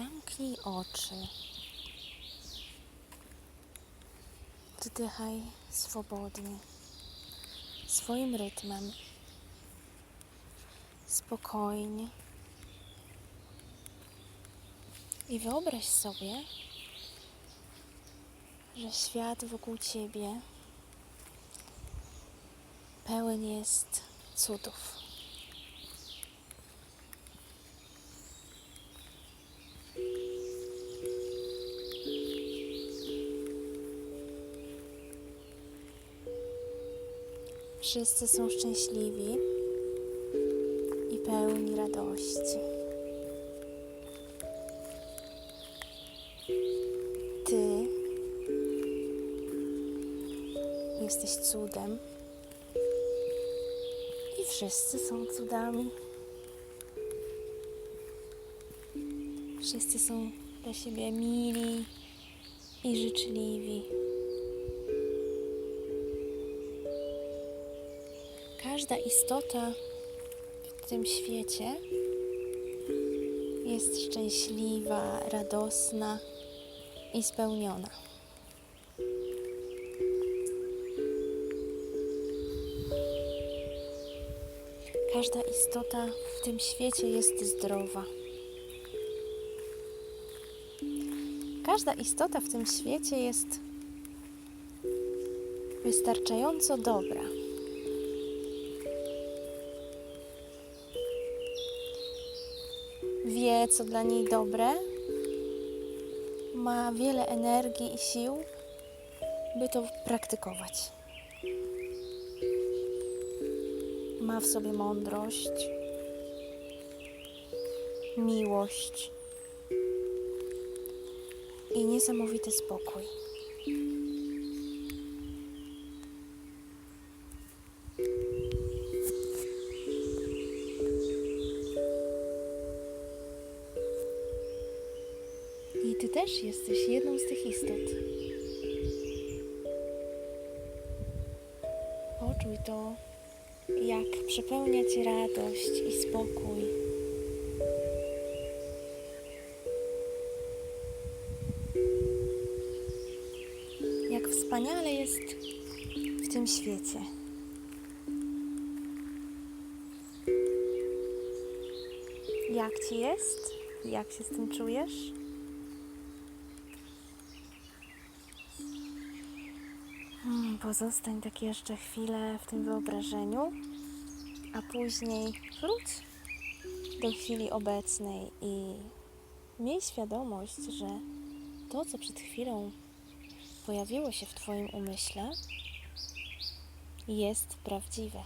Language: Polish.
Zamknij oczy. Wdychaj swobodnie, swoim rytmem, spokojnie. I wyobraź sobie, że świat wokół ciebie pełen jest cudów. Wszyscy są szczęśliwi i pełni radości. Ty jesteś cudem i wszyscy są cudami. Wszyscy są dla siebie mili i życzliwi. Każda istota w tym świecie jest szczęśliwa, radosna i spełniona. Każda istota w tym świecie jest zdrowa. Każda istota w tym świecie jest wystarczająco dobra. Wie, co dla niej dobre, ma wiele energii i sił, by to praktykować. Ma w sobie mądrość, miłość i niesamowity spokój. Też jesteś jedną z tych istot. Poczuj to, jak przepełnia cię radość i spokój. Jak wspaniale jest w tym świecie. Jak ci jest? Jak się z tym czujesz? Pozostań tak jeszcze chwilę w tym wyobrażeniu, a później wróć do chwili obecnej i miej świadomość, że to, co przed chwilą pojawiło się w Twoim umyśle, jest prawdziwe.